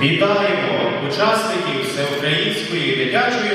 Вітаємо учасників Всеукраїнської дитячо-юнацької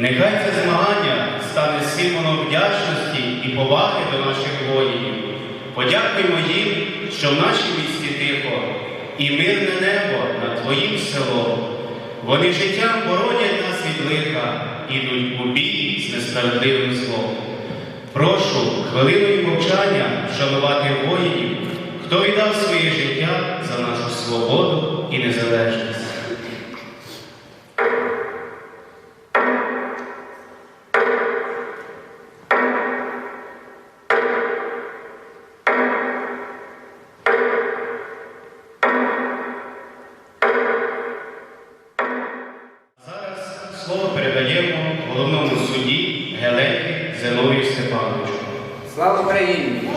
Нехай це змагання стане символом вдячності і поваги до наших воїнів. Подякуємо їм, що в нашій місті тихо і мирне небо над твоїм селом. Вони життям боронять нас від лиха, ідуть у бій з несправедливим злом. Прошу хвилиною мовчання вшанувати воїнів, хто віддав своє життя за нашу свободу і незалежність. Судді Геленки Зиновію Степановичу. Слава Україні!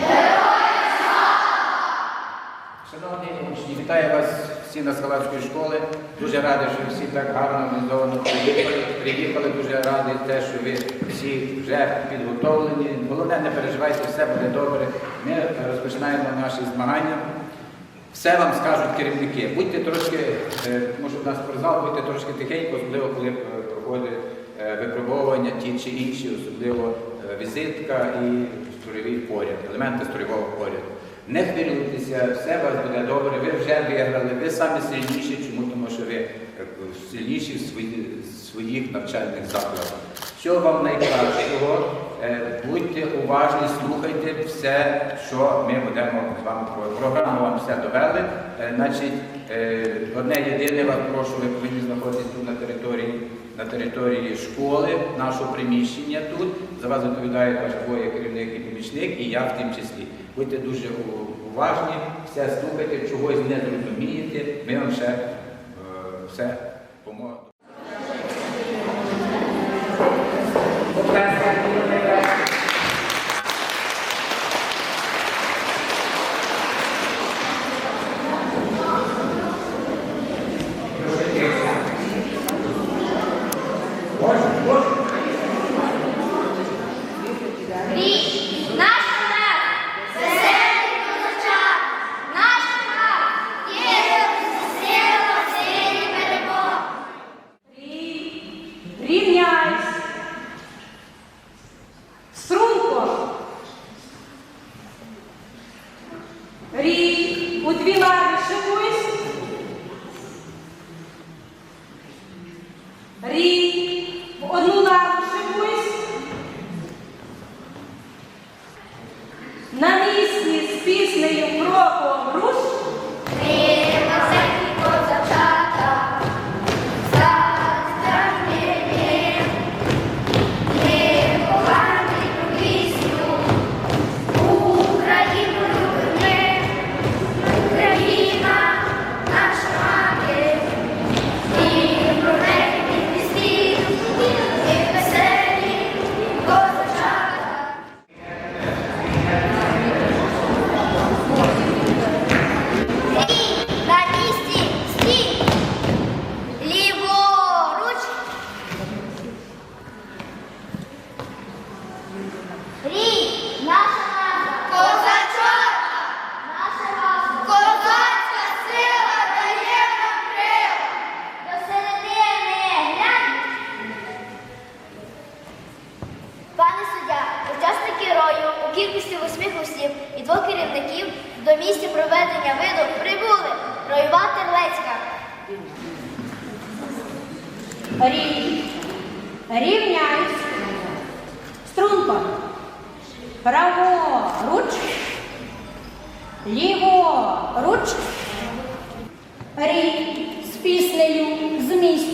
Шановні учні, вітаю вас всі на Скалацької школи. Дуже радий, що всі так гарно організовано приїхали. Приїхали. Дуже радий те, що ви всі вже підготовлені. Головне, не переживайте, все буде добре. Ми розпочинаємо наші змагання. Все вам скажуть керівники. Будьте трошки, е, може в нас спортзал, будьте трошки тихенько, особливо коли е, проходять е, випробовування ті чи інші, особливо е, візитка і строєвий поряд, елементи строєвого поряду. Не хвилюйтеся, все у вас буде добре, ви вже виграли, ви самі сильніші, чому? Тому що ви е, сильніші в своїх навчальних закладах. Всього вам найкращого, Е, будьте уважні, слухайте все, що ми будемо з вами про програму вам все довели. Е, Значить, е, одне єдине вас прошу, ви повинні знаходитися тут на території, на території школи, нашого приміщення тут. За вас відповідають ваш двоє керівник і помічник, і я в тим числі. Будьте дуже уважні, все слухайте, чогось не зрозумієте, ми вам ще е, все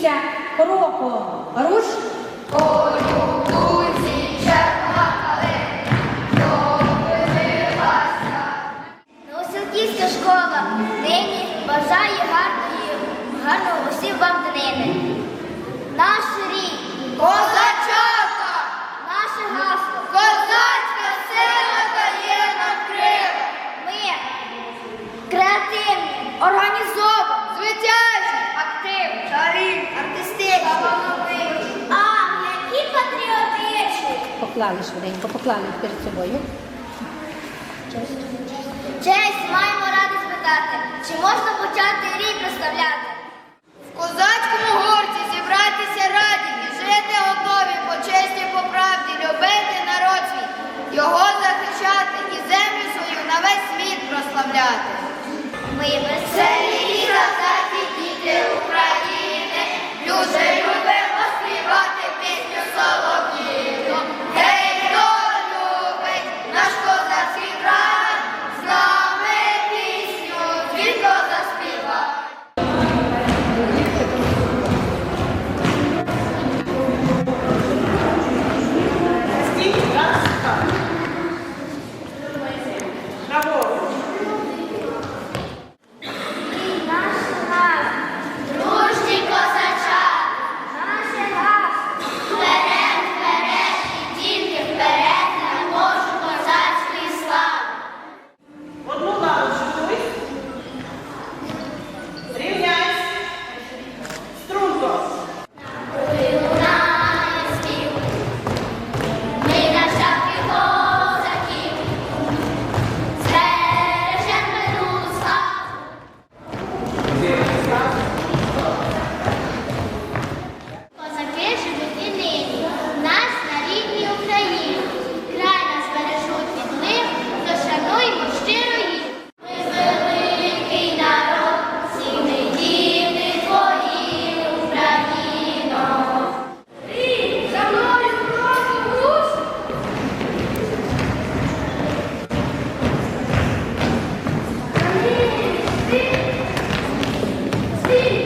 місця року. Руш! поклали швиденько, поклали їх перед собою. Честь. Честь, маємо ради спитати, чи можна почати рік проставляти? В козацькому горці зібратися раді, і жити готові по честі, по правді, любити народ свій, його захищати і землю свою на весь світ прославляти. Ми See?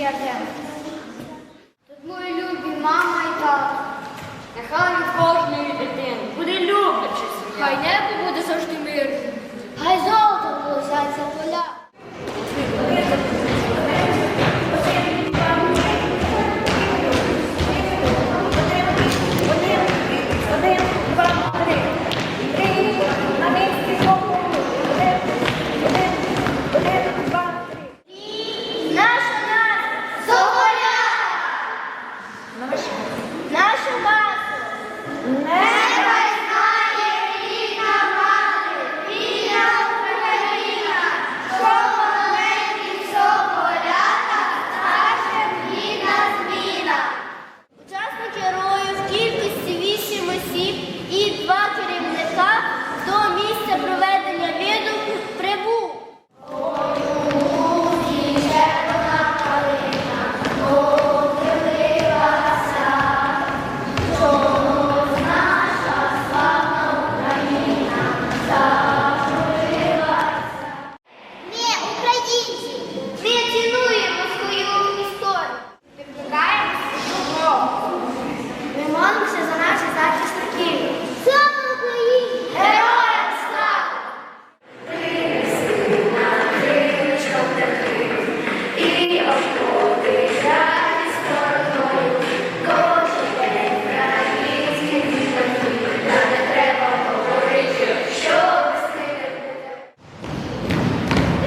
діадема. Тут мої любі мама і тато, нехай любов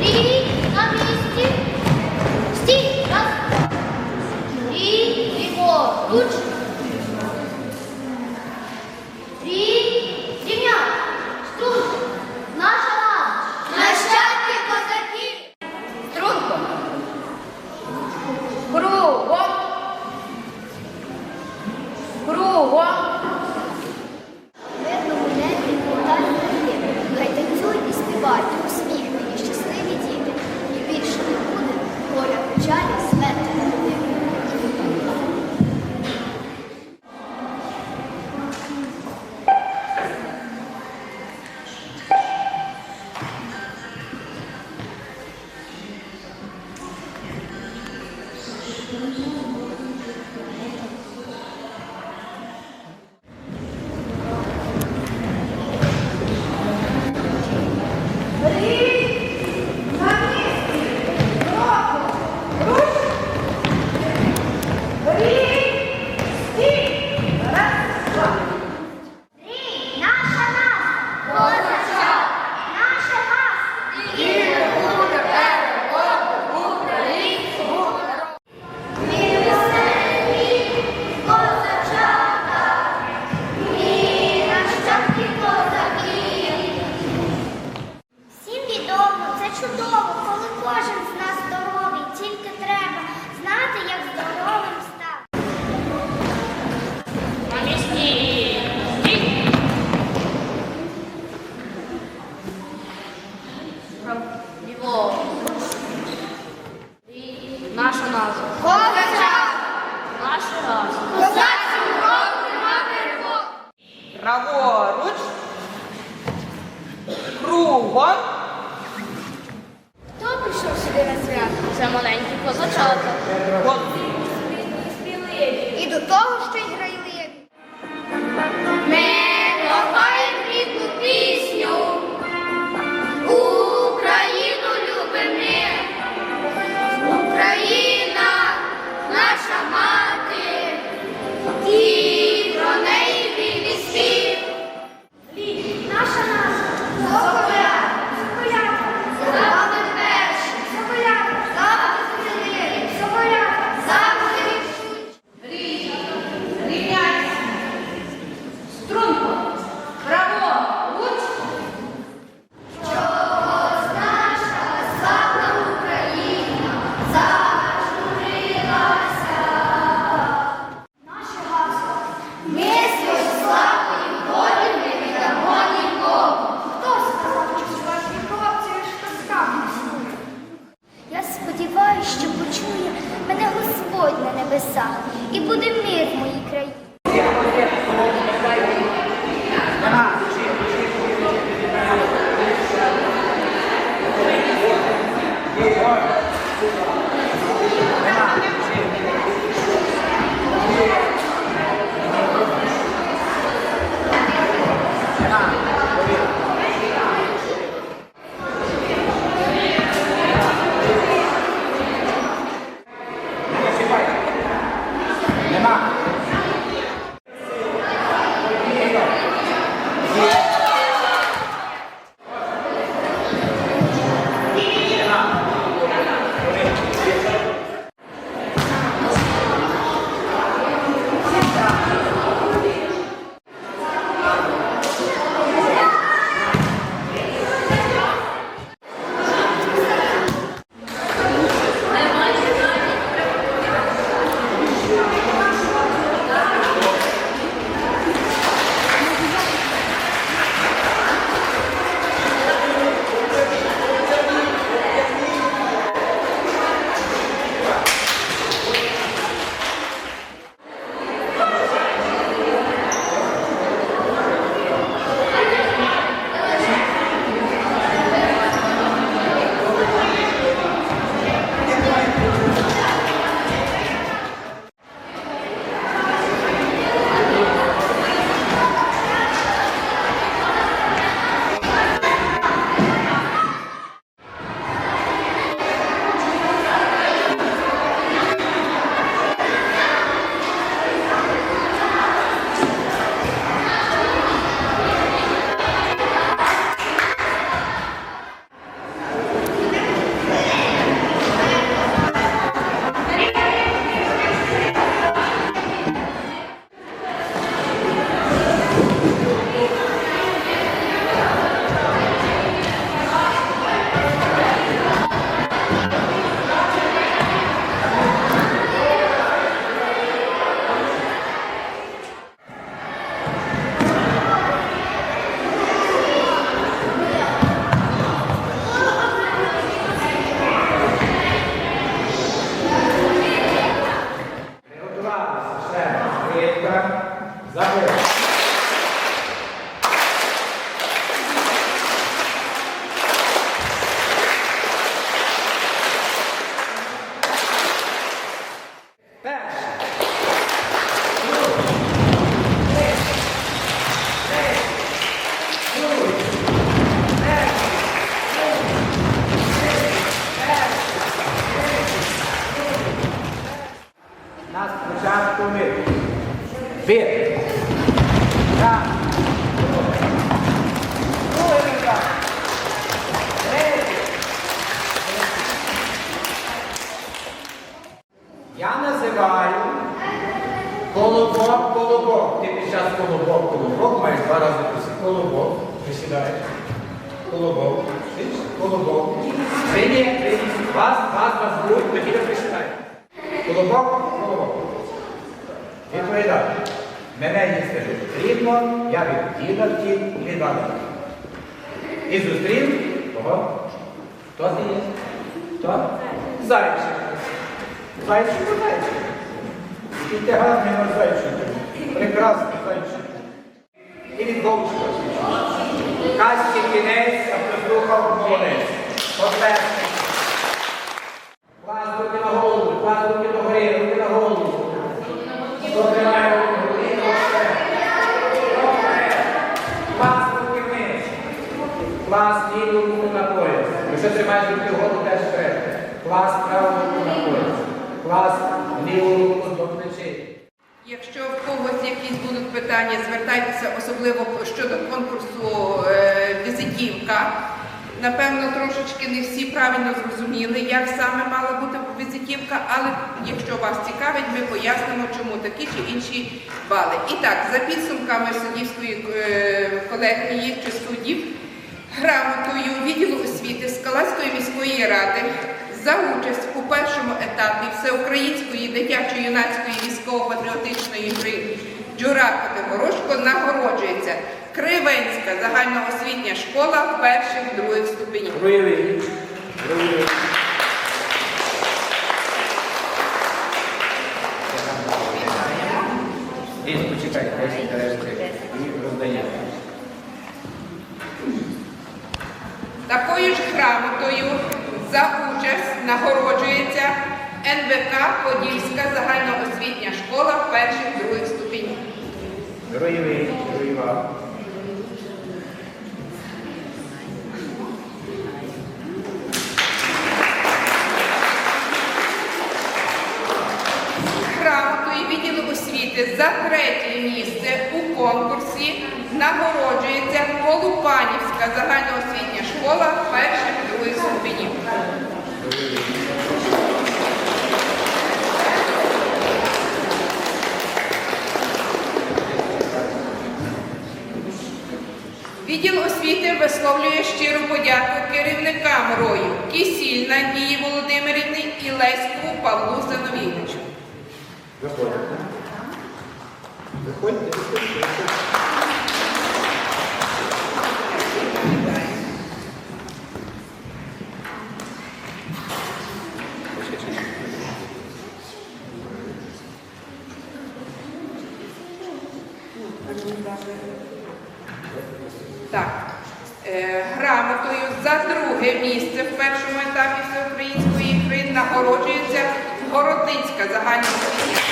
Рій на місці. Стій, раз. І ліворуч. Хто ти є? Хто? Зайчик. Зайчик зайчик. І ти гарний на зайчик. Прекрасний зайчик. І від Богушка. Казки кінець, а прослухав молодець. Питання, звертайтеся особливо щодо конкурсу е, візитівка. Напевно, трошечки не всі правильно зрозуміли, як саме мала бути візитівка, але якщо вас цікавить, ми пояснимо, чому такі чи інші бали. І так, за підсумками суддівської е, колегії чи суддів, грамотою відділу освіти Скалацької міської ради за участь у першому етапі всеукраїнської дитячо-юнацької військово-патріотичної гри Джура Котигорошко нагороджується. Кривенська загальноосвітня школа перших других ступенів. Такою ж грамотою за участь нагороджується НВК Подільська загальноосвітня школа перших других ступенів. Руєвий. Руєва. Грамотою відділу освіти за третє місце у конкурсі нагороджується Колупанівська загальноосвітня школа перших других ступенів. Відділ освіти висловлює щиру подяку керівникам рою Кісіль Надії Володимирівні і Леську Павлу. Виходите. Виходьте, виходьте. Так. Е, грамотою за друге місце в першому етапі всеукраїнської гри нагороджується Городницька загальна освіти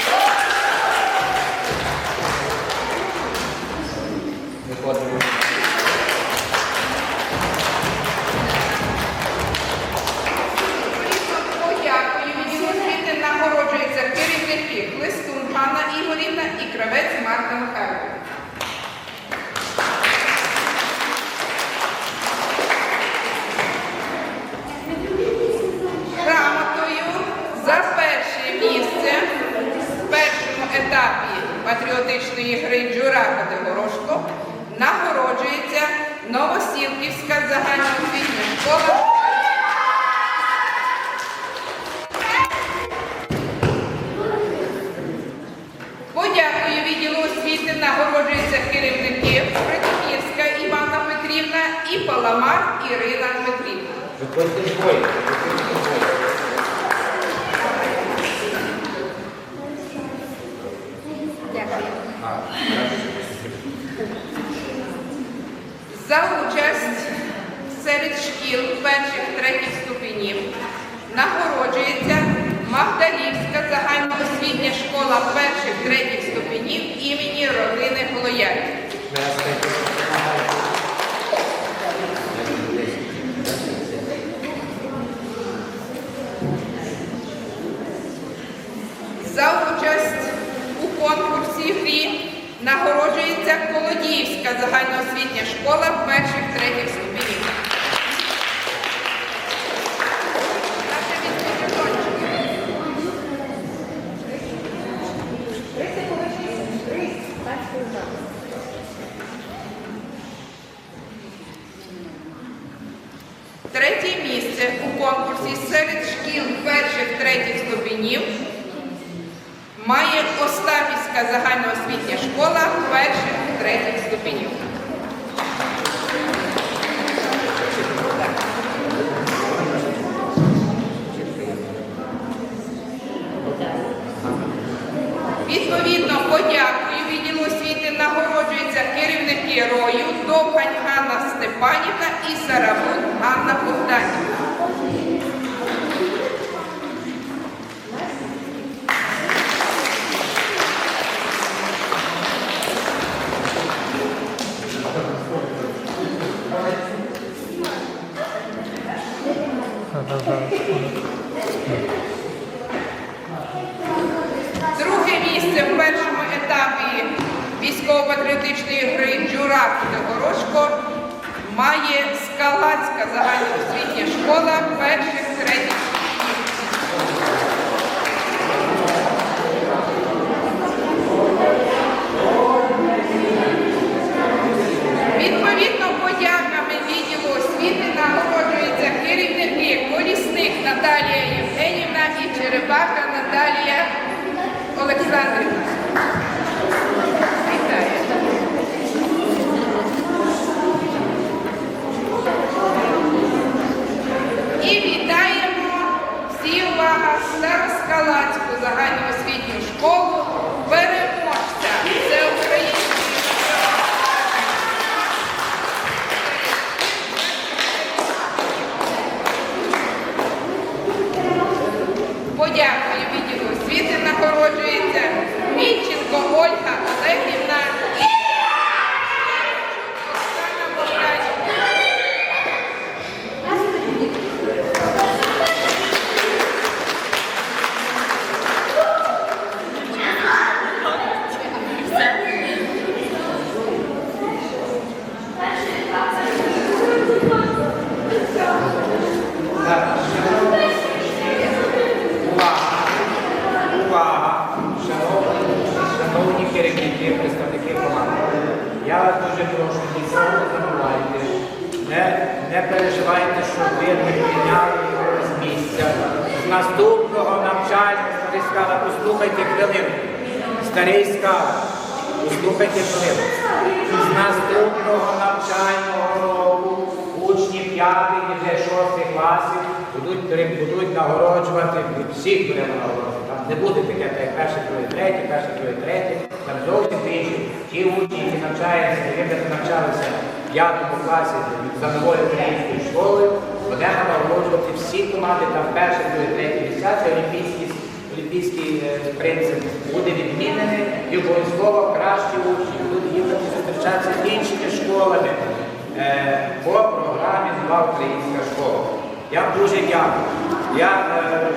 нагороджуються керівники Хлистун Ганна Ігорівна і Кравець Марта Михайловна. Грамотою за перше місце в першому етапі патріотичної гри Джура нагороджується Новосілківська загальноосвітня школа. Подякою відділу освіти нагороджуються керівники Притопірська Івана Петрівна і Паламар Ірина Петрівна. Виходьте двоє. Виходьте двоє. А, За участь серед шкіл перших третіх ступенів нагороджується Магдалівська загальноосвітня школа перших третіх ступенів імені родини Голоярів. За участь у конкурсі грі нагороджується загальноосвітня школа перших третіх ступенів. Наше відповідь Третє місце у конкурсі серед шкіл перших третіх ступенів має Остапівська загальноосвітня школа перших третіх ступенів. Відповідно, подякою відділу освіти нагороджується керівники рою Довгань Ганна Степанівна і Сарабун Ганна Богданівна. Друге місце в першому етапі військово-патріотичної гри Джурак Горошко має Скалацька загальноосвітня школа перших третіх. Відповідно, подяками відділу освіти нагороджуються керівники Колісник Наталія Євгенівна і Черепака Наталія Олександрівна. Вітаю. І вітаємо всі увага Староскалацьку загальноосвітню школу переможця. Це український. Подякую відділу освіти нагороджується Мітченко Ольга Олегівна і Оксана Богданівна. Увага! Увага! Шановні, шановні керівники, представники команди. Я вас дуже прошу, нікого не забувайте. Не, не переживайте, що ви не підняли його з місця. З наступного навчання, старий скала, послухайте хвилину. Старий скала, послухайте хвилину. З наступного навчального року учні 5 і вже 6 класів будуть, будуть нагороджувати всіх буде нагороджувати. Там не буде таке, як перший, другий, третій, перший, другий, третій. Там зовсім інші. Ті учні, які навчаються, які навчалися в 5 класі за новою українською школою, буде нагороджувати всі команди, там перший, другий, третій, десятий, олімпійський, олімпійський е, принцип буде відмінений і обов'язково кращі учні будуть їхати зустрічатися з іншими школами е, по програмі Нова українська школа. Я дуже дякую. Я е,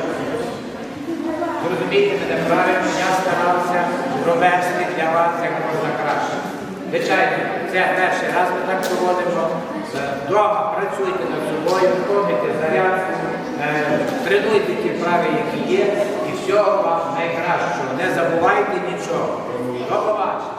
зрозумійте мене правильно, я старався провести для вас як можна краще. Звичайно, це перший раз ми так проводимо. Е, працюйте над собою, робите зарядку, е, тренуйте ті вправи, які є, і всього вам найкращого. Не забувайте нічого. До побачення.